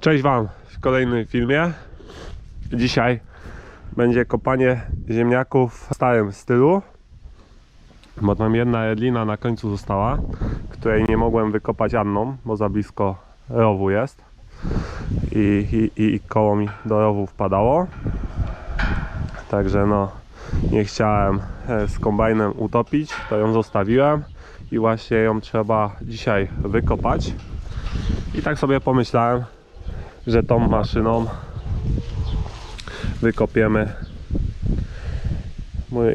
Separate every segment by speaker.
Speaker 1: Cześć Wam w kolejnym filmie. Dzisiaj będzie kopanie ziemniaków w starym stylu. Bo tam jedna jedlina na końcu została, której nie mogłem wykopać Anną, bo za blisko rowu jest. I, i, i koło mi do rowu wpadało. Także no, nie chciałem e, z kombajnem utopić, to ją zostawiłem i właśnie ją trzeba dzisiaj wykopać. I tak sobie pomyślałem, że tą maszyną wykopiemy.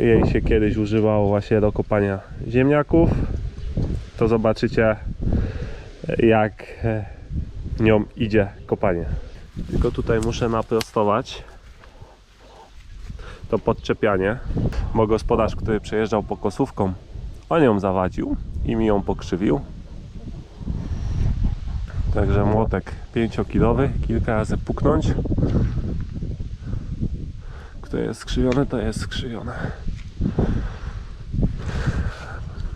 Speaker 1: Jej się kiedyś używało właśnie do kopania ziemniaków. To zobaczycie jak e, nią idzie kopanie. Tylko tutaj muszę naprostować to podczepianie, bo gospodarz, który przejeżdżał po kosówką, on ją zawadził i mi ją pokrzywił. Także młotek 5-kilowy, kilka razy puknąć. Kto jest skrzywiony, to jest skrzywione.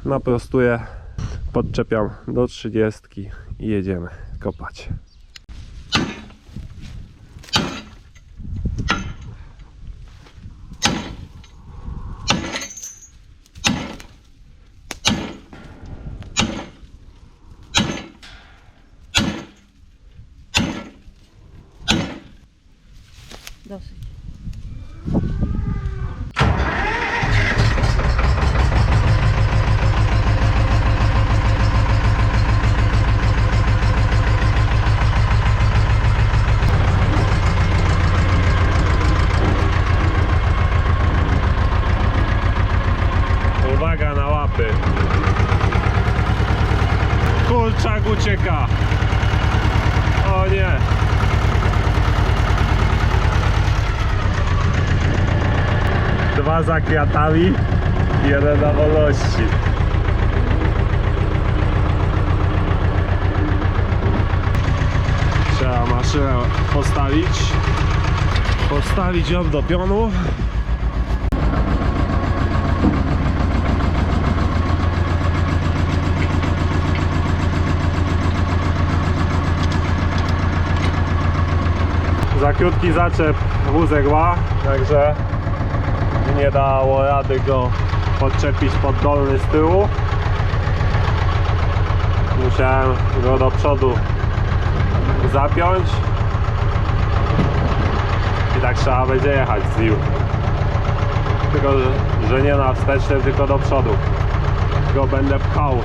Speaker 1: Naprostuję, podczepiam do 30 i jedziemy kopać. Uwaga na łapy. Kurczak ucieka. O nie. Dwa za kwiatami, jeden na wolności. Trzeba maszynę postawić. Postawić ją do pionu. za krótki zaczep wózek ma, także nie dało rady go podczepić pod dolny z tyłu. Musiałem go do przodu zapiąć i tak trzeba będzie jechać z nim. Tylko, że- nie na wsteczny, tylko do przodu. Go będę pchał.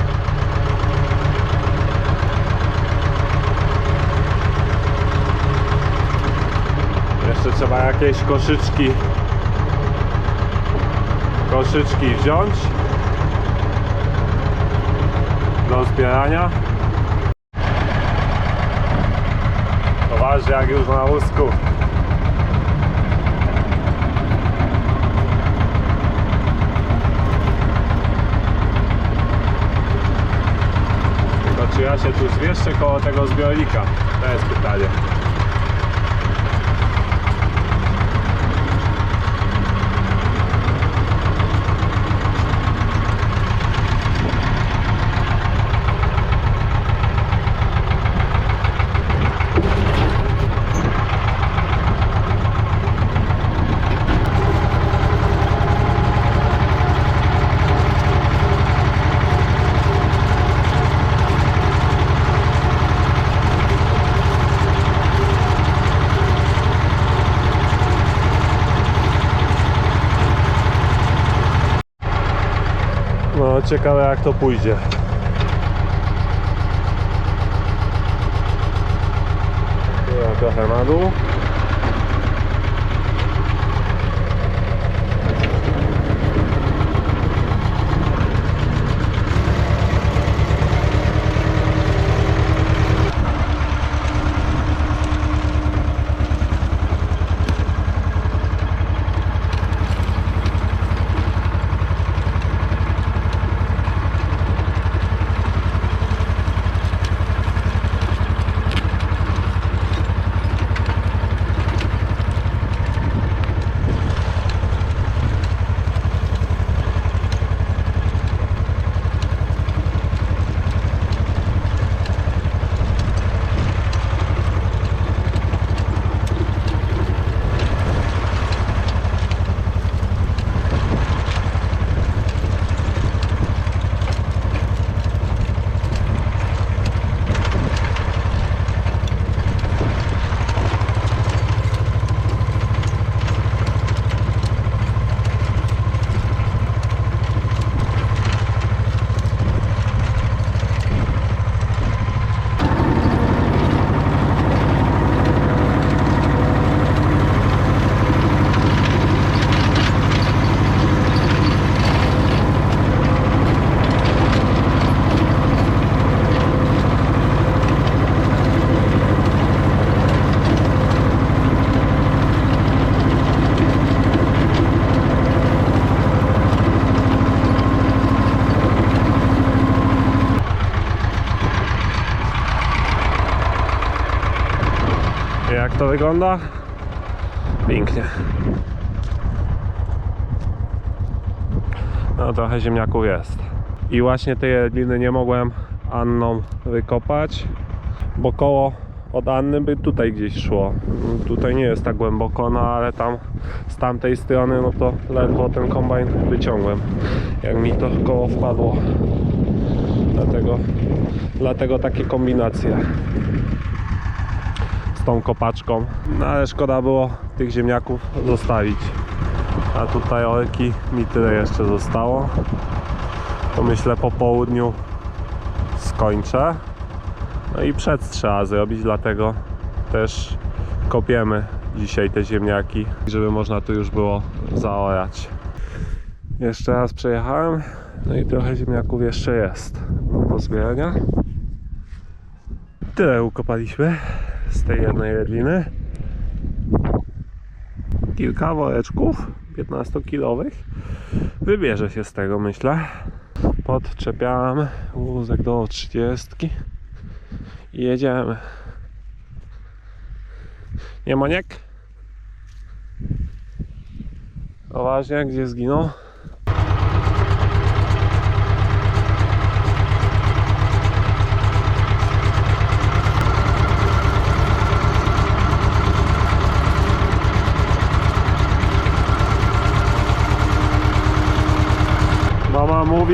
Speaker 1: Jeszcze trzeba jakieś koszyczki koszyczki wziąć do zbierania. Poważnie jak już na wózku. To czy ja się tu zmieszczę koło tego zbiornika? To jest pytanie. No, ciekawe jak to pójdzie. Trochę na dół. Wygląda? Pięknie. No trochę ziemniaków jest. I właśnie tej jedliny nie mogłem Anną wykopać, bo koło od Anny by tutaj gdzieś szło. Tutaj nie jest tak głęboko, no ale tam z tamtej strony no to ledwo ten kombajn wyciągłem. Jak mi to koło wpadło. Dlatego, dlatego takie kombinacje tą kopaczką. No ale szkoda było tych ziemniaków zostawić. A tutaj olki mi tyle jeszcze zostało. To myślę po południu skończę. No i przed trzeba zrobić, dlatego też kopiemy dzisiaj te ziemniaki, żeby można tu już było zaorać. Jeszcze raz przejechałem, no i trochę ziemniaków jeszcze jest do pozbierania. Tyle ukopaliśmy z tej jednej jedliny. Kilka woreczków 15-kilowych. Wybierze się z tego, myślę. Podczepiamy wózek do 30 i jedziemy. Nie Moniek? Poważnie, gdzie zginął?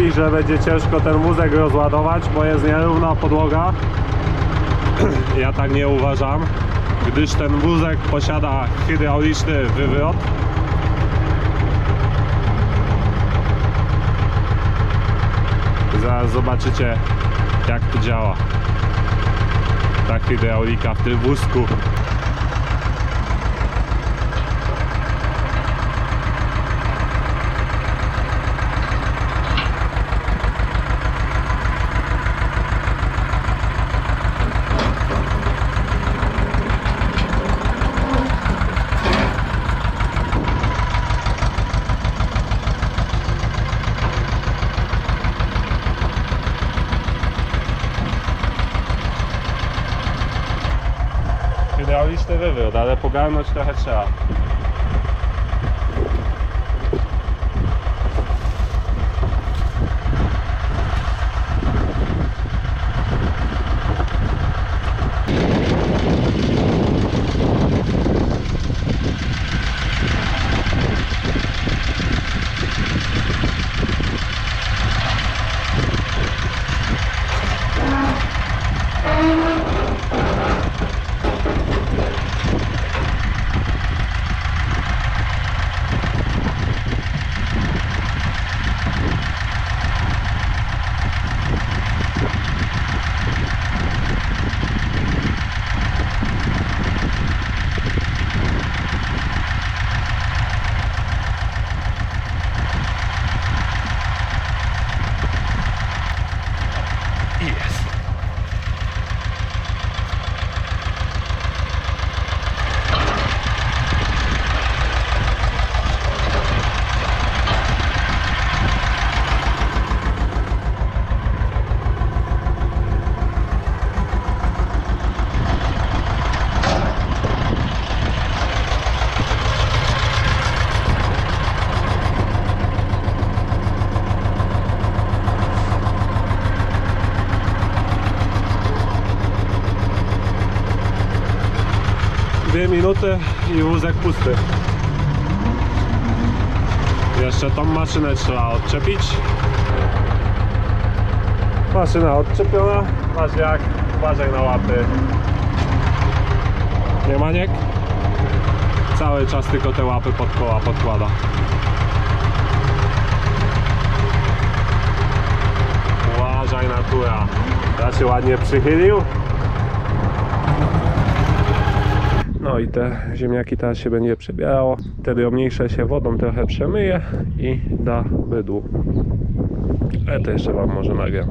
Speaker 1: Mama mówi, że będzie ciężko ten wózek rozładować, bo jest nierówna podłoga. Ja tak nie uważam, gdyż ten wózek posiada hydrauliczny wywrot. Zaraz zobaczycie jak to działa. Ta hydraulika w tym wózku. Hydrauliczny wywrót, ale pogarnąć trochę trzeba. I jest. Dwie minuty i wózek pusty. Jeszcze tą maszynę trzeba odczepić. Maszyna odczepiona. Masz jak? Uważaj na łapy. Nie maniek? Cały czas tylko te łapy pod koła podkłada. Uważaj natura. Ja się ładnie przychylił. No i te ziemniaki teraz się będzie przebierało. Te drobniejsze się wodą trochę przemyje i da bydłu. Ale to jeszcze Wam może nagram,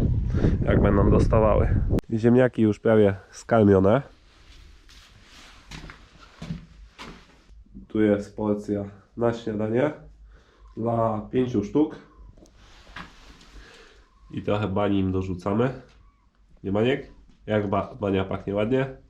Speaker 1: jak będą dostawały. Ziemniaki już prawie skarmione. Tu jest porcja na śniadanie dla 5 sztuk. I trochę bani im dorzucamy. Nie maniek? Jak ba bania pachnie ładnie?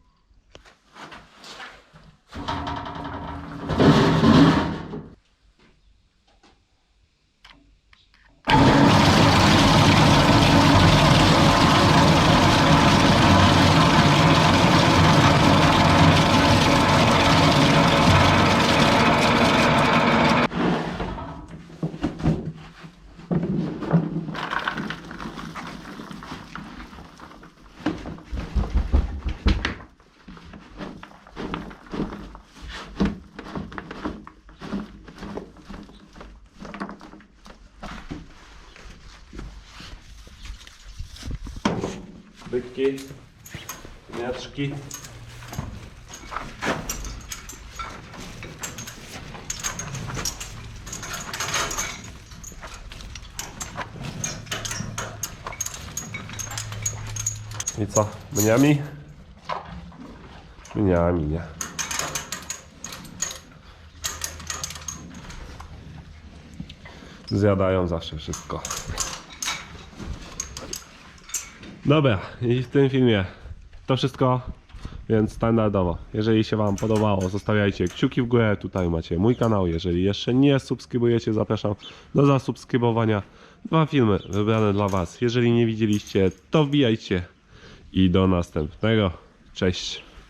Speaker 1: Mieczki. I co? Mniami? Mniami, nie. Zjadają zawsze wszystko. Dobra, i w tym filmie to wszystko, więc standardowo. Jeżeli się Wam podobało, zostawiajcie kciuki w górę. Tutaj macie mój kanał. Jeżeli jeszcze nie subskrybujecie, zapraszam do zasubskrybowania. Dwa filmy wybrane dla Was. Jeżeli nie widzieliście, to wbijajcie i do następnego. Cześć.